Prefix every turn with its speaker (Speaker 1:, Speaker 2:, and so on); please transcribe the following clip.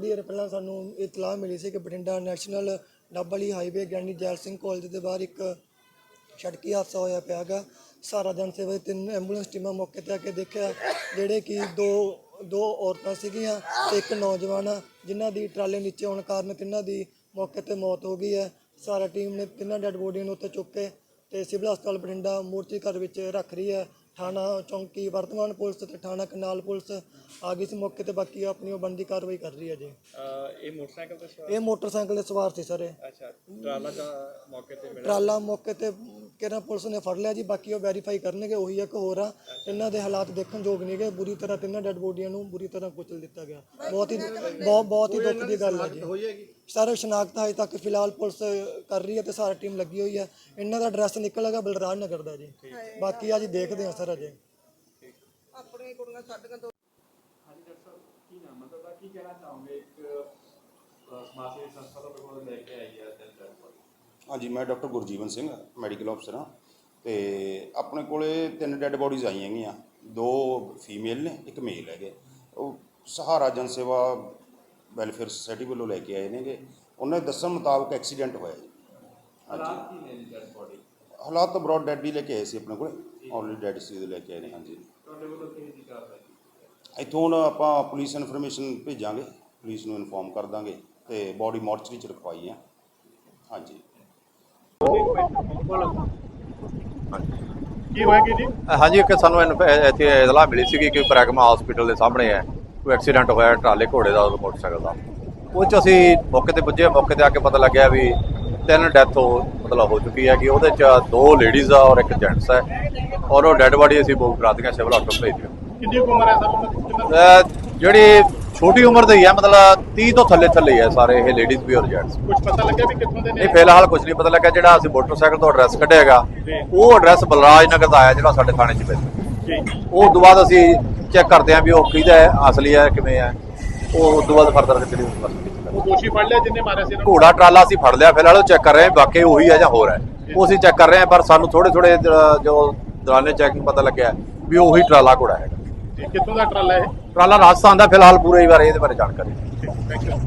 Speaker 1: ਦੇਰ ਪਹਿਲਾਂ ਸਾਨੂੰ ਇਤਲਾਹ ਮਿਲੀ ਸੀ ਕਿ ਬਠਿੰਡਾ ਨੈਸ਼ਨਲ ਡੱਬਲੀ ਹਾਈਵੇ ਗਿਆਨੀ ਜੈਲ ਸਿੰਘ ਕਾਲਜ ਦੇ ਬਾਹਰ ਇੱਕ ਸੜਕੀ ਹਾਦਸਾ ਹੋਇਆ ਪਿਆ ਗਾ ਸਾਰਾ ਜਨ ਸੇਵਾ ਦੀ ਤਿੰਨ ਐਂਬੂਲੈਂਸ ਟੀਮਾਂ ਮੌਕੇ ਤੇ ਆ ਕੇ ਦੇਖਿਆ ਜਿਹੜੇ ਕਿ ਦੋ ਦੋ ਔਰਤਾਂ ਸੀਗੀਆਂ ਤੇ ਇੱਕ ਨੌਜਵਾਨ ਆ, ਜਿਨ੍ਹਾਂ ਦੀ ਟਰਾਲੇ ਨੀਚੇ ਹੋਣ ਕਾਰਨ ਤਿੰਨਾਂ ਦੀ ਮੌਕੇ ਤੇ ਮੌਤ ਹੋ ਗਈ ਹੈ। ਸਾਰਾ ਟੀਮ ਨੇ ਤਿੰਨਾਂ ਡੈੱਡ ਬੋਡੀਆਂ ਨੂੰ ਉੱਥੇ ਚੁੱਕ ਕੇ ਤੇ ਸਿਵਲ ਹਸਪਤਾਲ ਬਠਿੰਡਾ ਮੂਰਤੀ ਘਰ ਵਿੱਚ ਰੱਖ ਰਹੀ ਹੈ। ਥਾਣਾ ਚੌਂਕੀ ਵਰਤਮਾਨ ਪੁਲਿਸ ਤੇ ਥਾਣਾ ਕਨਾਲ ਪੁਲਿਸ ਆ ਗਈ ਸੀ ਮੌਕੇ ਤੇ ਬਾਕੀ ਆਪਣੀ ਉਹ ਬਣਦੀ ਕਾਰਵਾਈ ਕਰ ਰਹੀ ਹੈ ਜੀ।
Speaker 2: ਇਹ ਮੋਟਰਸਾਈਕਲ ਤੇ ਸਵਾਰ
Speaker 1: ਇਹ ਮੋਟਰਸਾਈਕਲ ਦੇ ਸਵਾਰ ਸੀ ਸਰ ਇਹ।
Speaker 2: ਅੱਛਾ ਟਰਾਲਾ ਦਾ ਮੌਕੇ ਤੇ ਮਿਲਿਆ।
Speaker 1: ਟਰਾਲਾ ਮੌਕੇ ਤੇ ਕਿਹੜਾ ਪੁਲਿਸ ਨੇ ਫੜ ਲਿਆ ਜੀ ਬਾਕੀ ਉਹ ਵੈਰੀਫਾਈ ਕਰਨਗੇ ਉਹੀ ਇੱਕ ਹੋਰ ਆ। ਇਹਨਾਂ ਦੇ ਹਾਲਾਤ ਦੇਖਣ ਯੋਗ ਨਹੀਂਗੇ ਬੁਰੀ ਤਰ੍ਹਾਂ ਤਿੰਨਾਂ ਡੈੱਡ ਬੋਡੀਆਂ ਨੂੰ ਬੁਰੀ ਤਰ੍ਹਾਂ ਕੁਚਲ ਦਿੱਤਾ ਗਿਆ। ਬਹੁਤ ਹੀ ਬਹੁਤ ਬਹੁਤ ਹੀ ਦੁੱਖ ਦੀ ਗੱਲ ਹੈ ਜੀ। ਸਰ ਸ਼ਨਾਖਤ ਹਜੇ ਤੱਕ ਫਿਲਹਾਲ ਪੁਲਿਸ ਕਰ ਰਹੀ ਹੈ ਤੇ ਸਾਰੀ ਟੀਮ ਲੱਗੀ ਹੋਈ ਹੈ। ਇਹਨਾਂ ਦਾ ਐਡਰੈਸ ਨਿਕਲੇਗਾ ਬਲਰਾਜ ਨਗਰ ਦਾ ਜੀ। ਬਾਕੀ ਅੱਜ ਦੇਖਦੇ ਹਾਂ ਸਰ ਅਜੇ।
Speaker 3: ਹਾਂਜੀ ਮੈਂ ਡਾਕਟਰ ਗੁਰਜੀਵਨ ਸਿੰਘ ਮੈਡੀਕਲ ਅਫਸਰ ਹਾਂ। ਤੇ ਆਪਣੇ ਕੋਲੇ ਤਿੰਨ ਡੈੱਡ ਬੋਡੀਜ਼ ਆਈਆਂ ਹੈਗੀਆਂ ਦੋ ਫੀਮੇਲ ਨੇ ਇੱਕ ਮੇਲ ਹੈਗੇ। ਉਹ ਸਹਾਰਾ ਜਨ ਸੇਵਾ ਵੈਲਫੇਅਰ ਸੁਸਾਇਟੀ ਵੱਲੋਂ ਲੈ ਕੇ ਆਏ ਨੇਗੇ। ਉਹਨਾਂ ਦੇ ਦੱਸਣ ਮੁਤਾਬਕ ਐਕਸੀਡੈਂਟ ਹੋਇਆ ਜੀ। ਹਾਲਾਤ ਕੀ ਨੇ ਡੈੱਡ ਬੋਡੀ? ਹਾਲਾਤ ਤਾਂ ਬ੍ਰੌਡ ਡੈਡ ਹੀ ਲੈ ਕੇ ਆਏ ਸੀ ਆਪਣੇ ਕੋਲੇ। ਆਲਰੇਡੀ ਡੈਡ ਸੀ ਦੇ ਲੈ ਕੇ ਆਏ ਨੇ ਹਾਂਜੀ। ਤੁਹਾਡੇ ਵੱਲੋਂ ਕੀ ਦੀ ਕਾਰਵਾਈ ਇੱਥੋਂ ਹੁਣ ਆਪਾਂ ਪੁਲਿਸ ਇਨਫੋਰਮੇਸ਼ਨ ਭੇਜਾਂਗੇ। ਪੁਲਿਸ ਨੂੰ ਇਨਫੋਰਮ ਕਰ ਦਾਂਗੇ ਤੇ ਬੋਡੀ ਮੋਰਚਰੀ ਚ ਰਖਵਾਈ ਆ। ਹਾਂਜੀ।
Speaker 2: ਕੀ ਹੋਏਗੀ ਜੀ?
Speaker 4: ਹਾਂਜੀ ਇੱਕ ਸਾਨੂੰ ਇਨਫ- ਇੱਥੇ ਇਤਲਾਹ ਮਿਲੀ ਸੀਗੀ ਕਿ ਪ੍ਰੈਗਮਾ ਹਸਪੀਟਲ ਦੇ ਸਾਹਮਣੇ ਹੈ। ਕੋਈ ਐਕਸੀਡੈਂਟ ਹੋਇਆ ਹੈ ਟਰਾਲੇ ਘੋੜੇ ਦਾ ਔਰ ਮੋਟਰਸਾਈਕਲ ਦਾ। ਉਹ 'ਚ ਅਸੀਂ ਮੌਕੇ ਤੇ ਪੁੱਜੇ ਮੌਕੇ ਤੇ ਆ ਕੇ ਪਤਾ ਲੱਗਿਆ ਵੀ ਤਿੰਨ ਡੈਥ ਹੋ ਮਤਲਬ ਹੋ ਚੁੱਕੀ ਹੈ ਕਿ ਉਹਦੇ 'ਚ ਦੋ ਲੇਡੀਜ਼ ਆ ਔਰ ਇੱਕ ਜੈਂਟਸ ਹੈ ਔਰ ਉਹ ਡੈੱਡ ਬਾਡੀ ਅਸੀਂ ਬੁੱਕ ਕਰਾ ਦਿੱਤੀਆਂ ਸਿਵਲ ਹਸਪਤਾਲ ਭੇਜ ਦਿੱਤੀਆਂ।
Speaker 2: ਕਿੰਨੀ ਕੁ ਉਮਰ ਹੈ ਸਰ? ਉਹਨਾਂ ਦੀ ਕਿੰਨਾ
Speaker 4: ਅਹ ਜਿਹੜੀ ਛੋਟੀ ਉਮਰ ਦੇ ਹੀ ਹੈ ਮਤਲਬ 30 ਤੋਂ ਥੱਲੇ ਥੱਲੇ ਹੀ ਹੈ ਸਾਰੇ ਇਹ ਲੇਡੀਜ਼ ਵੀ ਔਰ ਜੈਂਟਸ
Speaker 2: ਕੁਝ ਪਤਾ ਲੱਗਿਆ ਵੀ ਕਿੱਥੋਂ ਦੇ ਨੇ?
Speaker 4: ਨਹੀਂ ਫਿਲਹਾਲ ਕੁਝ ਨਹੀਂ ਪਤਾ ਲੱਗਾ ਜਿਹੜਾ ਅਸੀਂ ਮੋਟਰਸਾਈਕਲ ਤੋਂ ਐਡਰੈਸ ਕੱਢਿਆਗਾ ਉਹ ਐਡਰੈਸ ਬਲਰਾਜ ਨਗਰ ਦਾ ਆਇਆ ਜਿਹੜਾ ਸਾਡੇ ਥਾਣੇ 'ਚ ਪੈਂਦਾ ਉਹ ਤੋਂ ਬਾਅਦ ਅਸੀਂ ਚੈੱਕ ਕਰਦੇ ਹਾਂ ਵੀ ਉਹ ਕਿਹਦਾ ਹੈ ਅਸਲੀ ਹੈ ਕਿਵੇਂ ਹੈ। ਉਹ ਉਸ ਤੋਂ ਬਾਅਦ ਫਰਦਰ ਜਿਹੜੀ
Speaker 2: ਉਹ ਦੋਸ਼ੀ ਫੜ ਲਿਆ ਜਿੰਨੇ ਮਾਰਿਆ ਸੀ
Speaker 4: ਘੋੜਾ ਟਰਾਲਾ ਅਸੀਂ ਫੜ ਲਿਆ ਫਿਲਹਾਲ ਉਹ ਚੈੱਕ ਕਰ ਰਹੇ ਹਾਂ ਵਾਕਈ ਉਹੀ ਹੈ ਜਾਂ ਹੋਰ ਹੈ। ਉਹ ਅਸੀਂ ਚੈੱਕ ਕਰ ਰਹੇ ਹਾਂ ਪਰ ਸਾਨੂੰ ਥੋੜੇ ਥੋੜੇ ਜੋ ਦੌਰਾਨੇ ਚੈਕਿੰਗ ਪਤਾ ਲੱਗਿਆ ਵੀ ਉਹੀ ਟਰਾਲਾ ਘੋੜਾ ਹੈ
Speaker 2: ਜੀ, ਕਿੱਥੋਂ ਦਾ ਟਰਾਲਾ ਇਹ
Speaker 4: ਟਰਾਲਾ ਰਾਜਸਥਾਨ ਦਾ ਫਿਲਹਾਲ ਪੂਰੇ ਬਾਰੇ ਇਹਦੇ ਬਾਰੇ ਜਾਣਕਾਰੀ।
Speaker 2: Thank you